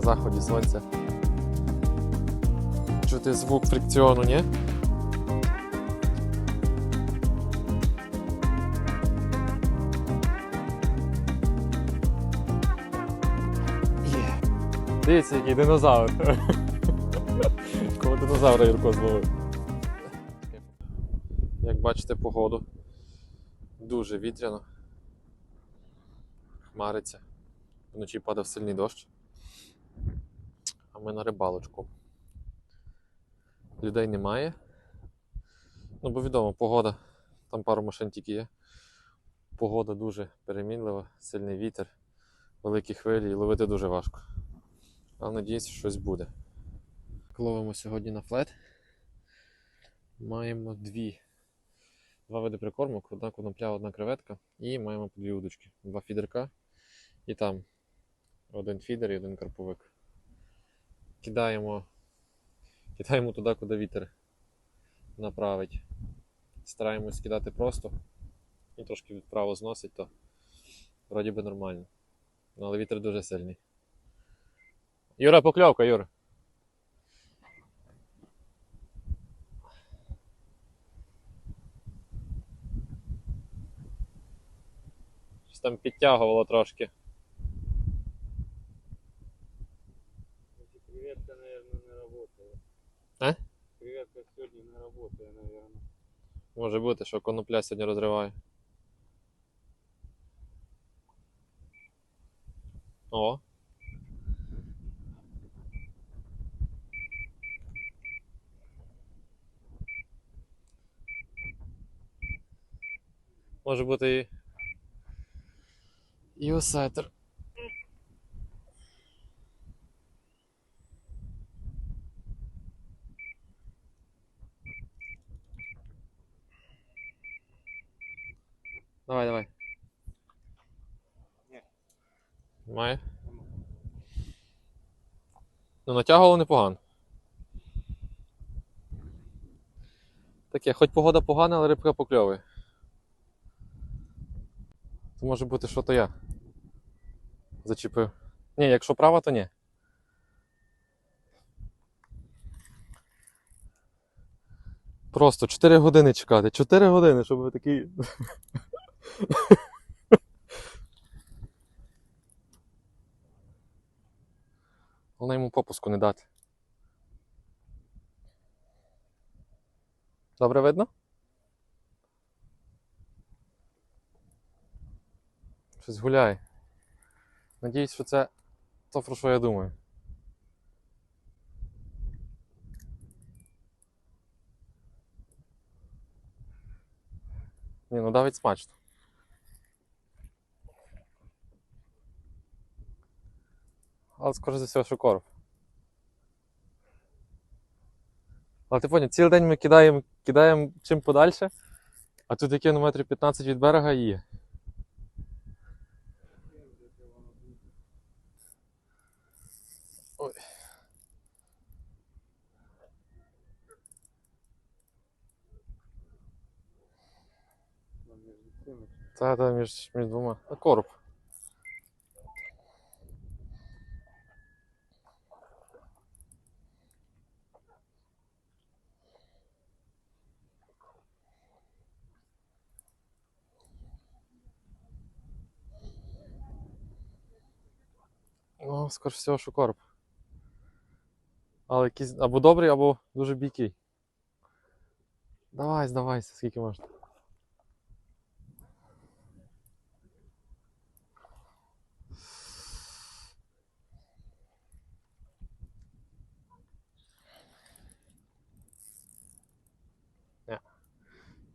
заході сонця. Чути звук фрикціону, ні? Дивіться, який динозавр. Кого динозавра Юрко зловив. Як бачите, погоду. Дуже вітряно. Хмариться. Вночі падав сильний дощ. Ми на рибалочку. Людей немає. Ну, бо відомо, погода. Там пару машин тільки є. Погода дуже перемінлива, сильний вітер, великі хвилі і ловити дуже важко. Але надіюсь, щось буде. Ловимо сьогодні на флет. Маємо дві. Два види прикормок, одна конопля, одна креветка. І маємо по дві удочки. Два фідерка. І там один фідер і один карповик. Кидаємо, кидаємо туди, куди вітер направить. Стараємось кидати просто і трошки вправо зносить, то вроді би нормально. Ну, але вітер дуже сильний. Юра, покльовка, Юра. Щось там підтягувало трошки. Креветка, наверное, не работает. А? Сегодня не работает, наверное. Може бути, що конопля сьогодні розриває. О. Може бути і. І осетр. Давай, давай. Ні. Має? Ну, натягувало непогано. Таке, хоч погода погана, але рибка покльовує. Це може бути, що то я. Зачепив. Ні, якщо права, то ні. Просто 4 години чекати. 4 години, щоб ви такий. Головне йому попуску не дати. Добре видно? Щось гуляє. Надіюсь, що це то, про що я думаю. Ні, ну давить смачно. Але скоріше за все, що короб. Але ти поняв, цілий день ми кидаємо, кидаємо чим подальше, а тут яке на метрі 15 від берега є. Ой. Та, та, між, між двома. А короб. Ну, скоріш всього, що короб. Але якийсь або добрий, або дуже бійкий. Давай, здавайся, скільки можна.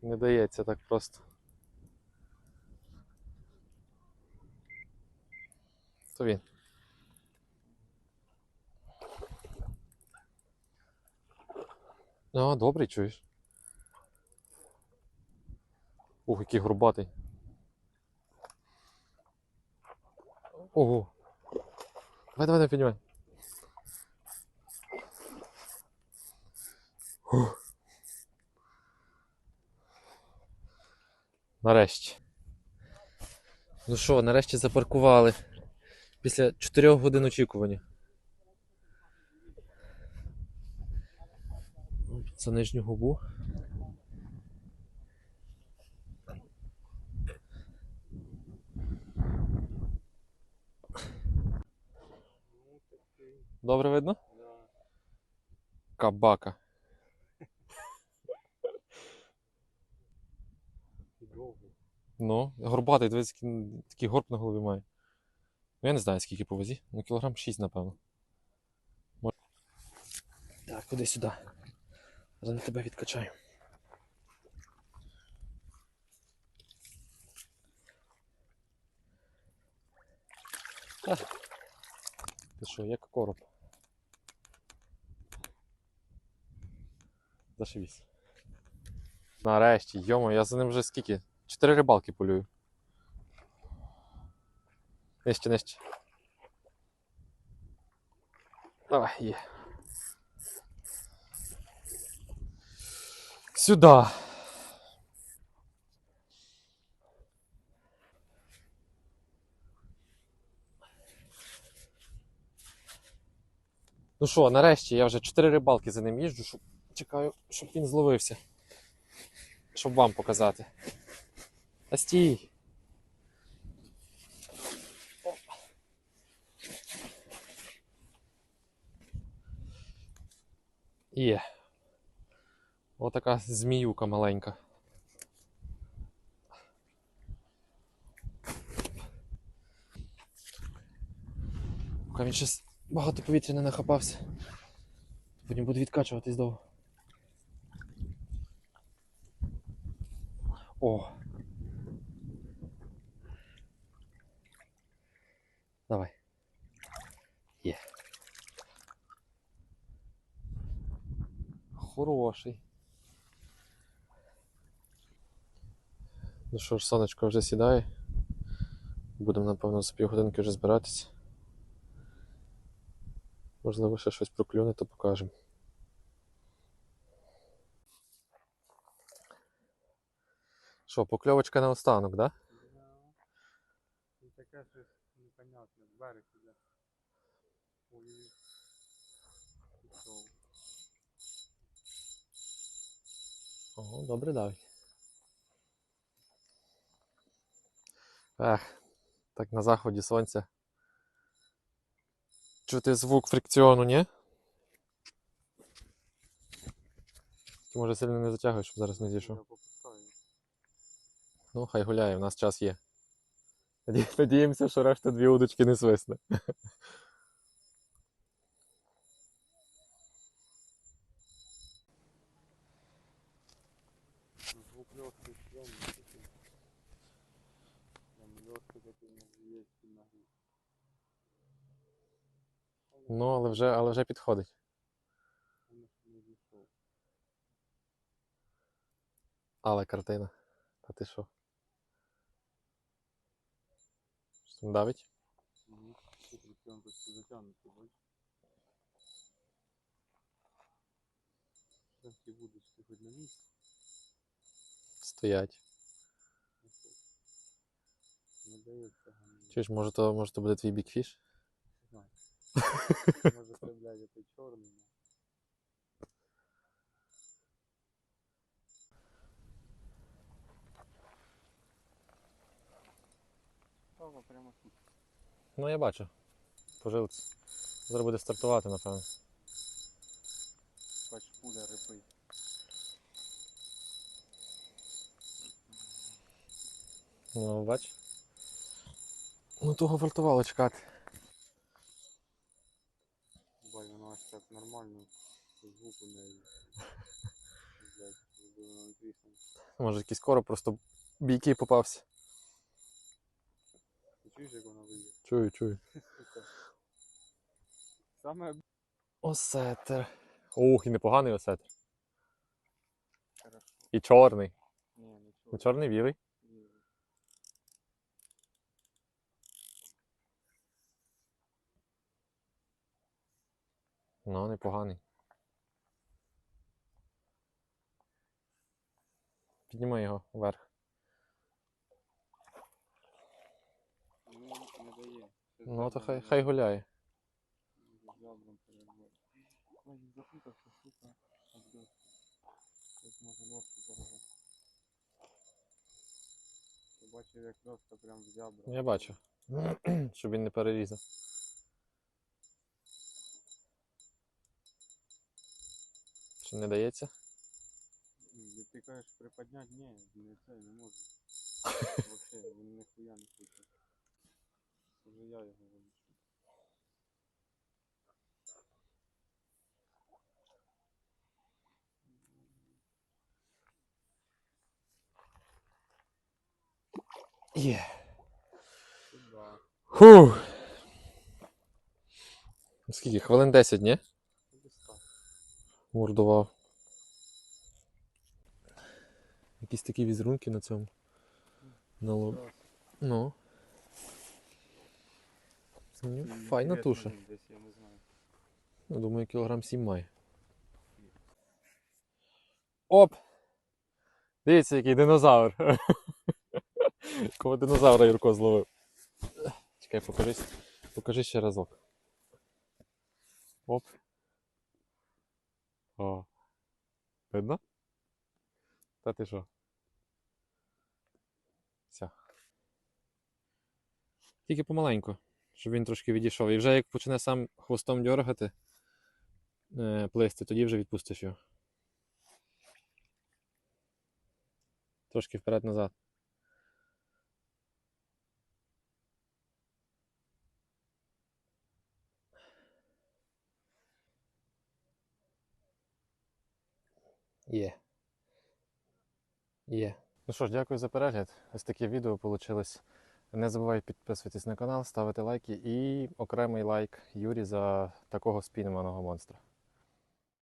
Не дається так просто. То він. А, добрий чуєш. Ух, який грубатий. Ого. Давай, давай, давай, піднімай. Нарешті. Ну що, нарешті запаркували. Після 4 годин очікування. За нижню губу. Добре видно? Кабака. Ну, горбатий, дивись, такий горб на голові має. Ну, я не знаю, скільки по вазі. Ну, кілограм 6, напевно. Так, куди сюди. Зараз тебе відкачаю. Ти що, як короб. Зашивісь. Нарешті, йомо, я за ним вже скільки? Чотири рибалки полюю. Нижче, нижче. Давай, є. Сюда. Ну що, нарешті я вже чотири рибалки за ним їжджу, щоб чекаю, щоб він зловився. Щоб вам показати. Та стій. Є. Отака зміюка маленька. Поки він щось багато повітря не нахапався. Потім буду відкачуватись довго. О. Давай. Є. Хороший. Ну що ж, сонечко вже сідає. Будемо, напевно, за півгодинки вже збиратися. Можливо, ще щось проклюне, то покажемо. Що, покльовочка на останок, да? Да. Таке щось непонятне. Берег іде. Ой. Пішов. Ого, добре давить. Ех, так на заході сонця. Чути звук фрикціону, ні? Ти може сильно не затягуєш, щоб зараз не зійшов. Ну, хай гуляє, в нас час є. Надіємося, що решта дві удочки не свисне. Звук легкий стрёмный такой. Прям легкий такий на є на грі. Ну, але вже, але вже підходить. Але картина. Та ти що? Що там давить? Мгм. Не дається гамні. Чуєш, може то, може то буде твій бікфіш? Знаю. Може це, блядь, це чорний. ну. Пава прямо тут. Ну, я бачу. Пожилці. Зараз буде стартувати, напевно. Бач, пуля рипить. Ну, бач. Ну, того вартувало чекати. Бай, вона аж так нормально. Звук у неї. Може, якийсь короб просто бійкий попався. Ти чуєш, як вона вийде? Чую, чую. Саме Осетер. Ух, і непоганий осетер. хорошо. І чорний. Ні, не Не чорний. чорний білий. Ні. Ну, непоганий. Піднімай його вверх. Ну, не дає. Це Ну, то хай, хай гуляє. Запутався, сука. Може дорога. Побачив, як просто прям в зябра. Я бачу. Щоб він не перерізав. Чи не дається? Ти кажеш приподняти? Ні, не це, не можу. Вообще, він ніхуя не хоче. Вже я його вилучу. Є. Сюда. Фу. Скільки? Хвилин 10, ні? Мордував. Якісь такі візерунки на цьому. На лоб. Ну. Ну, Файна туша. я. Ну, думаю, кілограм 7 має. Оп! Дивіться, який динозавр. Кого динозавра Юрко зловив. Чекай, покажи, покажи ще разок. Оп. О. Видно? Та ти що? Все. Тільки помаленьку, щоб він трошки відійшов. І вже як почне сам хвостом дьоргати, е, плисти, тоді вже відпустиш його. Трошки вперед-назад. Є. Є. Ну що ж, дякую за перегляд. Ось таке відео вийшло. Не забувай підписуватись на канал, ставити лайки і окремий лайк Юрі за такого спінманого монстра.